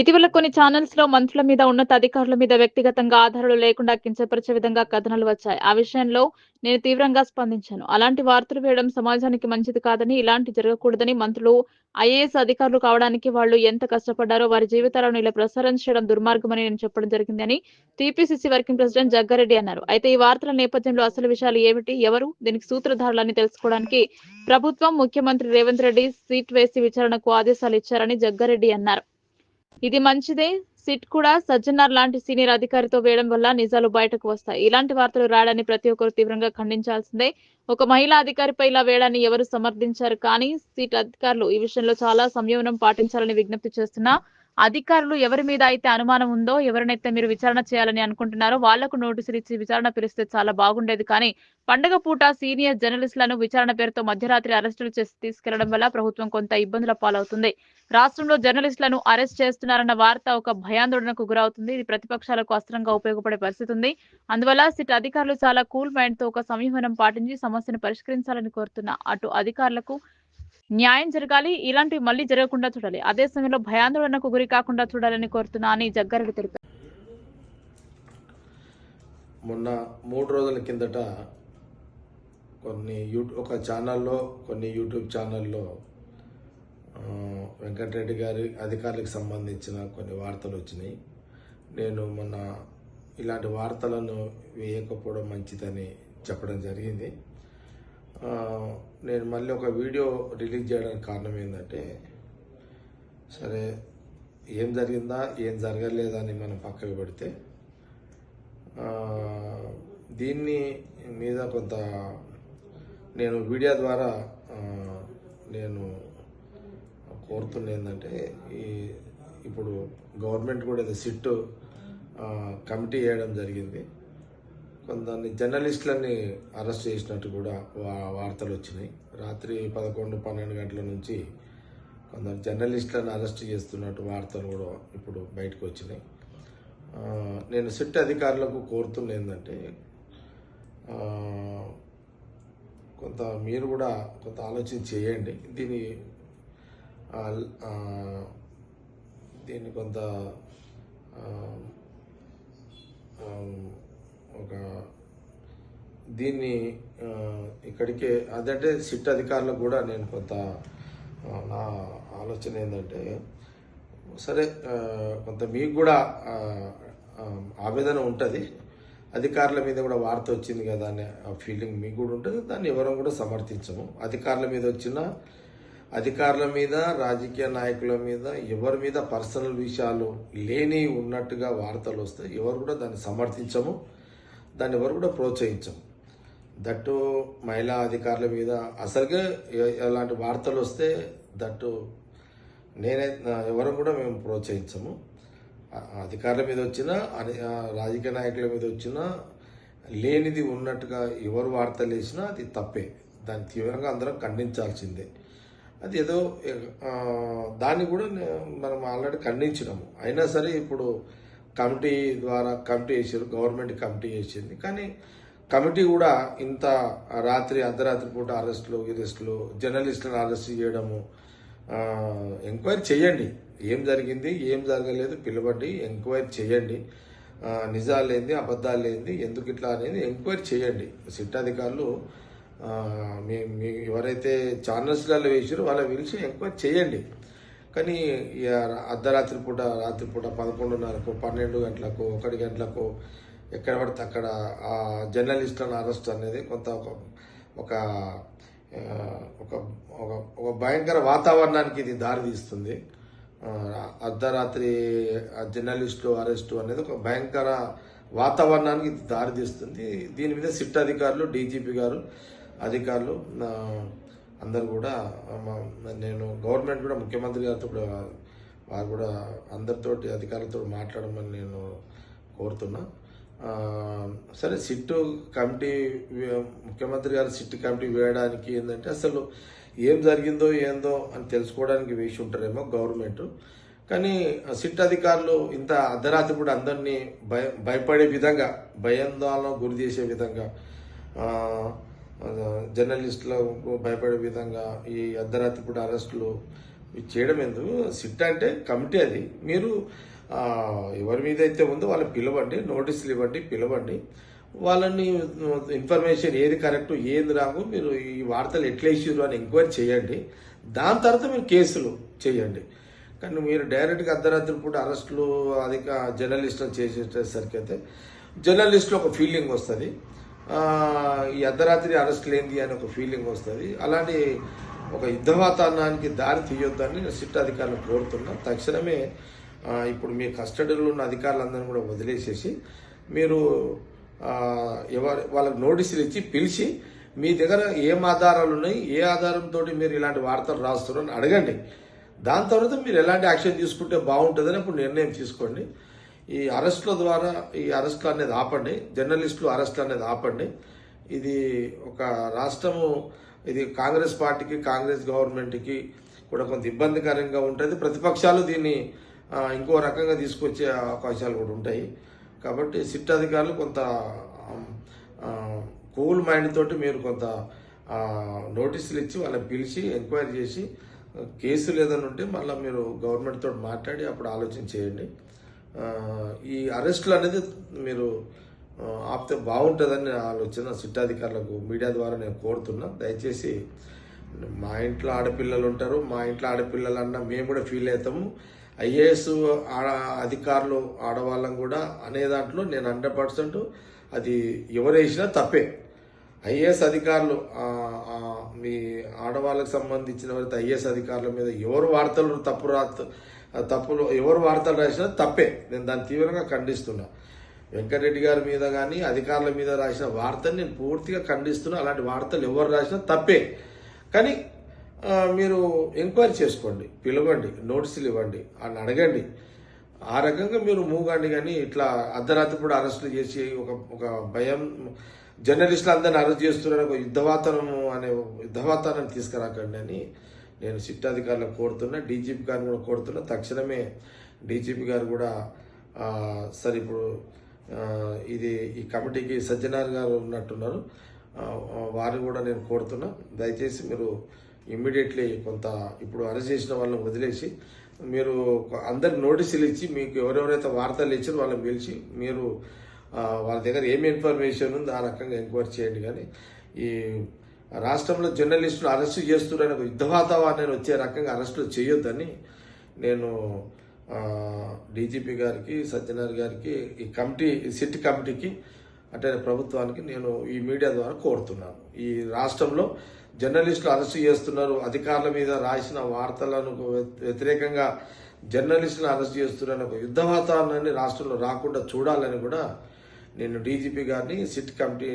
ఇటీవల కొన్ని ఛానల్స్లో మంత్రుల మీద ఉన్నత అధికారుల మీద వ్యక్తిగతంగా ఆధారాలు లేకుండా కించపరిచే విధంగా కథనాలు వచ్చాయి. ఆ విషయంలో నేను తీవ్రంగా స్పందించాను. అలాంటి వార్తలు వేయడం సమాజానికి మంచిది కాదని ఇలాంటి జరగకూడదని మంత్రులు ఐఏఎస్ అధికారులు కావడానికి వాళ్ళు ఎంత కష్టపడ్డారో వారి జీవితాలను ఇలా ప్రసారం చేయడం దుర్మార్గమని నేను చెప్పడం జరిగిందని టీపీసీసీ వర్కింగ్ ప్రెసిడెంట్ జగ్గారెడ్డి అన్నారు. అయితే ఈ వార్తల నేపథ్యంలో అసలు విషయాలు ఏమిటి ఎవరు దీనికి సూత్రధారులని తెలుసుకోవడానికి ప్రభుత్వం ముఖ్యమంత్రి రేవంత్ రెడ్డి సీట్ వేసి విచారణకు ఆదేశాలు ఇచ్చారని జగ్గారెడ్డి అన్నారు. ఇది మంచిదే. సిట్ కూడా సజ్జనార్ లాంటి సీనియర్ అధికారితో వేయడం వల్ల నిజాలు బయటకు వస్తాయి. ఇలాంటి వార్తలు రాయడాన్ని ప్రతి ఒక్కరు తీవ్రంగా ఖండించాల్సిందే. ఒక మహిళా అధికారిపై ఇలా వేయడాన్ని ఎవరు సమర్థించారు? కానీ సీట్ అధికారులు ఈ విషయంలో చాలా సంయమనం పాటించాలని విజ్ఞప్తి చేస్తున్నా అధికారులు ఎవరి మీద అయితే అనుమానం ఉందో ఎవరినైతే మీరు విచారణ చేయాలని అనుకుంటున్నారో వాళ్ళకు నోటీసులు ఇచ్చి విచారణ పిలిస్తే చాలా బాగుండేది. కానీ పండగ పూట సీనియర్ జర్నలిస్టులను విచారణ పేరుతో మధ్యరాత్రి అరెస్టులు చేసి తీసుకెళ్ళడం వల్ల ప్రభుత్వం కొంత ఇబ్బందుల పాలవుతుంది. రాష్ట్రంలో జర్నలిస్టులను అరెస్ట్ చేస్తున్నారన్న వార్త ఒక భయాందోళనకు గురవుతుంది. ఇది ప్రతిపక్షాలకు అస్త్రంగా ఉపయోగపడే పరిస్థితి ఉంది. అందువల్ల సిట్ అధికారులు చాలా కూల్ మైండ్తో ఒక సంయమనం పాటించి సమస్యను పరిష్కరించాలని కోరుతున్న అటు అధికారులకు న్యాయం జరగాలి ఇలాంటివి మళ్ళీ జరగకుండా చూడాలి. అదే సమయంలో భయాందోళనకు గురి కాకుండా చూడాలని కోరుతున్నా అని జగ్గారెడ్డి తెలిపారు. మొన్న మూడు రోజుల కిందట కొన్ని యూట్యూబ్ ఒక ఛానల్లో కొన్ని యూట్యూబ్ ఛానల్లో వెంకటరెడ్డి గారి అధికారులకు సంబంధించిన కొన్ని వార్తలు వచ్చినాయి. నేను మొన్న ఇలాంటి వార్తలను వేయకపోవడం మంచిదని చెప్పడం జరిగింది. నేను మళ్ళీ ఒక వీడియో రిలీజ్ చేయడానికి కారణం ఏంటంటే సరే ఏం జరిగిందా ఏం జరగలేదని మనం పక్కకు పెడితే దీన్ని మీద కొంత నేను మీడియా ద్వారా నేను కోరుతున్న ఏంటంటే ఈ ఇప్పుడు గవర్నమెంట్ కూడా ఏదో సిట్ కమిటీ వేయడం జరిగింది. కొందరిని జర్నలిస్టులని అరెస్ట్ చేసినట్టు కూడా వా- వార్తలు వచ్చినాయి. రాత్రి పదకొండు పన్నెండు గంటల నుంచి కొందరు జర్నలిస్టులను అరెస్ట్ చేస్తున్నట్టు వార్తలు కూడా ఇప్పుడు బయటకు వచ్చినాయి. నేను సిట్ అధికారులకు కోరుతున్న ఏంటంటే కొంత మీరు కూడా కొంత ఆలోచన చేయండి. దీని దీన్ని కొంత ఒక దీన్ని ఇక్కడికే అదంటే సిట్ అధికారులకు కూడా నేను కొంత నా ఆలోచన ఏంటంటే సరే కొంత మీకు కూడా ఆవేదన ఉంటుంది అధికారుల మీద కూడా వార్త వచ్చింది కదా అనే ఆ ఫీలింగ్ మీకు కూడా ఉంటుంది దాన్ని ఎవరం కూడా సమర్థించము. అధికారుల మీద వచ్చిన అధికారుల మీద రాజకీయ నాయకుల మీద ఎవరి మీద పర్సనల్ విషయాలు లేని ఉన్నట్టుగా వార్తలు వస్తాయి ఎవరు కూడా దాన్ని సమర్థించము. దాన్ని ఎవరు కూడా ప్రోత్సహించము. దట్టు మహిళా అధికారుల మీద అసలుగా ఎలాంటి వార్తలు వస్తే దట్టు నేనే ఎవరు కూడా మేము ప్రోత్సహించము. అధికారుల మీద వచ్చినా అని- రాజకీయ నాయకుల మీద వచ్చినా లేనిది ఉన్నట్టుగా ఎవరు వార్తలు వేసినా అది తప్పే. దాన్ని తీవ్రంగా అందరం ఖండించాల్సిందే. అది ఏదో దాన్ని కూడా మనం ఆల్రెడీ ఖండించినాము. అయినా సరే ఇప్పుడు కమిటీ ద్వారా కమిటీ వేసారు గవర్నమెంట్ కమిటీ వేసింది కానీ కమిటీ కూడా ఇంత రాత్రి అర్ధరాత్రి పూట అరెస్టులు ఇరెస్టులు జర్నలిస్టులను అరెస్ట్ చేయడము ఎంక్వైరీ చేయండి. ఏం జరిగింది ఏం జరగలేదు పిలవండి ఎంక్వైరీ చేయండి. నిజాలు ఏంది అబద్ధాలు ఏంది ఎందుకు ఇట్లా అనేది ఎంక్వైరీ చేయండి. సిట్ అధికారులు మీ మీ ఎవరైతే ఛానల్స్లలో వేసారో వాళ్ళ పిలిచి ఎంక్వైరీ చేయండి. కానీ ఇక అర్ధరాత్రి పూట రాత్రిపూట పదకొండున్నరకు పన్నెండు గంటలకు ఒకటి గంటలకు ఎక్కడ పడితే అక్కడ ఆ జర్నలిస్టులను అరెస్ట్ అనేది కొంత ఒక ఒక ఒక ఒక భయంకర వాతావరణానికి ఇది దారితీస్తుంది అర్ధరాత్రి ఆ జర్నలిస్టు అరెస్టు అనేది ఒక భయంకర వాతావరణానికి ఇది దారితీస్తుంది దీని మీద సిట్ అధికారులు డీజీపీ గారు అధికారులు అందరు కూడా నేను గవర్నమెంట్ కూడా ముఖ్యమంత్రి గారితో కూడా వారు కూడా అందరితోటి అధికారులతో మాట్లాడమని నేను కోరుతున్నా. సరే సిట్టు కమిటీ ముఖ్యమంత్రి గారు సిట్టు కమిటీ వేయడానికి ఏంటంటే అసలు ఏం జరిగిందో ఏందో అని తెలుసుకోవడానికి వేసి ఉంటారేమో గవర్నమెంట్. కానీ సిట్ అధికారులు ఇంత అర్ధరాత్రి కూడా అందరినీ భయ భయపడే విధంగా భయాందోళన గురి చేసే విధంగా జర్నలిస్టులకు భయపడే విధంగా ఈ అర్ధరాత్రి పూట అరెస్టులు చేయడం ఎందుకు? సిట్ అంటే కమిటీ అది. మీరు ఎవరి మీద అయితే ఉందో వాళ్ళని పిలవండి నోటీసులు ఇవ్వండి పిలవండి. వాళ్ళని ఇన్ఫర్మేషన్ ఏది కరెక్ట్ ఏది రాకు మీరు ఈ వార్తలు ఎట్లా ఇచ్చారు అని ఎంక్వైరీ చేయండి. దాని తర్వాత మీరు కేసులు చేయండి. కానీ మీరు డైరెక్ట్గా అర్ధరాత్రి పూట అరెస్టులు అధిక జర్నలిస్టులు చేసేసరికి అయితే జర్నలిస్టులు ఒక ఫీలింగ్ వస్తుంది. ఈ అర్ధరాత్రి అరెస్ట్ ఏంది అని ఒక ఫీలింగ్ వస్తుంది. అలాంటి ఒక యుద్ధ వాతావరణానికి దారి తీయొద్దని నేను సిట్ అధికారులను కోరుతున్నా. తక్షణమే ఇప్పుడు మీ కస్టడీలో ఉన్న అధికారులందరినీ కూడా వదిలేసేసి మీరు ఎవరి ఎవరు వాళ్ళకి నోటీసులు ఇచ్చి పిలిచి మీ దగ్గర ఏం ఆధారాలు ఉన్నాయి ఏ ఆధారంతో మీరు ఇలాంటి వార్తలు రాస్తున్నారు అని అడగండి. దాని తర్వాత మీరు ఎలాంటి యాక్షన్ తీసుకుంటే బాగుంటుందని అప్పుడు నిర్ణయం తీసుకోండి. ఈ అరెస్టుల ద్వారా ఈ అరెస్టులు అనేది ఆపండి జర్నలిస్టులు అరెస్టులు అనేది ఆపండి. ఇది ఒక రాష్ట్రము ఇది కాంగ్రెస్ పార్టీకి కాంగ్రెస్ గవర్నమెంట్కి కూడా కొంత ఇబ్బందికరంగా ఉంటుంది. ప్రతిపక్షాలు దీన్ని ఇంకో రకంగా తీసుకొచ్చే అవకాశాలు కూడా ఉంటాయి. కాబట్టి సిట్ అధికారులు కొంత కూల్ మైండ్ తోటి మీరు కొంత నోటీసులు ఇచ్చి వాళ్ళని పిలిచి ఎంక్వైరీ చేసి కేసులు ఏదైనా ఉంటే మళ్ళీ మీరు గవర్నమెంట్ తోటి మాట్లాడి అప్పుడు ఆలోచన చేయండి. ఈ అరెస్టులు అనేది మీరు ఆపితే బాగుంటుందని ఆలోచన చిట్టాధికారులకు మీడియా ద్వారా నేను కోరుతున్నా. దయచేసి మా ఇంట్లో ఆడపిల్లలు ఉంటారు మా ఇంట్లో ఆడపిల్లలు అన్న మేము కూడా ఫీల్ అవుతాము. ఐఏఎస్ ఆడ అధికారులు ఆడవాళ్ళం కూడా అనే దాంట్లో నేను హండ్రెడ్ పర్సెంట్ అది ఎవరేసినా తప్పే. ఐఏఎస్ అధికారులు మీ ఆడవాళ్ళకి సంబంధించిన వారి ఐఏఎస్ అధికారుల మీద ఎవరు వార్తలు తప్పు రాత తప్పులు. ఎవరు వార్తలు రాసినా తప్పే. నేను దాన్ని తీవ్రంగా ఖండిస్తున్నా. వెంకటరెడ్డి గారి మీద కానీ అధికారుల మీద రాసిన వార్తను నేను పూర్తిగా ఖండిస్తున్నా. అలాంటి వార్తలు ఎవరు రాసినా తప్పే. కానీ మీరు ఎంక్వైరీ చేసుకోండి. పిలవండి. నోటీసులు ఇవ్వండి. అని అడగండి. ఆ రకంగా మీరు మూగండి కానీ ఇట్లా అర్ధరాత్రి కూడా అరెస్టులు చేసి ఒక ఒక భయం జర్నలిస్టులు అందరిని అరెస్ట్ చేస్తున్నారు ఒక యుద్ధ వాతావరణం అనే యుద్ధ వాతావరణం తీసుకురాకండి అని నేను సిట్ అధికారులకు కోరుతున్నా డీజీపీ గారిని కూడా కోరుతున్నా. తక్షణమే డీజీపీ గారు కూడా సరే ఇప్పుడు ఇది ఈ కమిటీకి సజ్జనార్ గారు ఉన్నట్టున్నారు. వారిని కూడా నేను కోరుతున్నా. దయచేసి మీరు ఇమ్మీడియట్లీ కొంత ఇప్పుడు అరెస్ట్ చేసిన వాళ్ళని వదిలేసి మీరు అందరికి నోటీసులు ఇచ్చి మీకు ఎవరెవరైతే వార్తలు ఇచ్చారో వాళ్ళని పిలిచి మీరు వాళ్ళ దగ్గర ఏమి ఇన్ఫర్మేషన్ ఉందో ఆ రకంగా ఎంక్వైరీ చేయండి. కానీ ఈ రాష్ట్రంలో జర్నలిస్టులు అరెస్టు చేస్తున్నారని ఒక యుద్ధ వాతావరణాన్ని వచ్చే రకంగా అరెస్టులు చేయొద్దని నేను డీజీపీ గారికి సత్యనారాయణ గారికి ఈ కమిటీ సిట్ కమిటీకి అంటే ప్రభుత్వానికి నేను ఈ మీడియా ద్వారా కోరుతున్నాను. ఈ రాష్ట్రంలో జర్నలిస్టులు అరెస్టు చేస్తున్నారు అధికారుల మీద రాసిన వార్తలను వ్యతిరేకంగా జర్నలిస్టులను అరెస్ట్ చేస్తున్నారని ఒక యుద్ధ వాతావరణాన్ని రాష్ట్రంలో రాకుండా చూడాలని కూడా నేను డీజీపీ గారిని సిట్ కమిటీ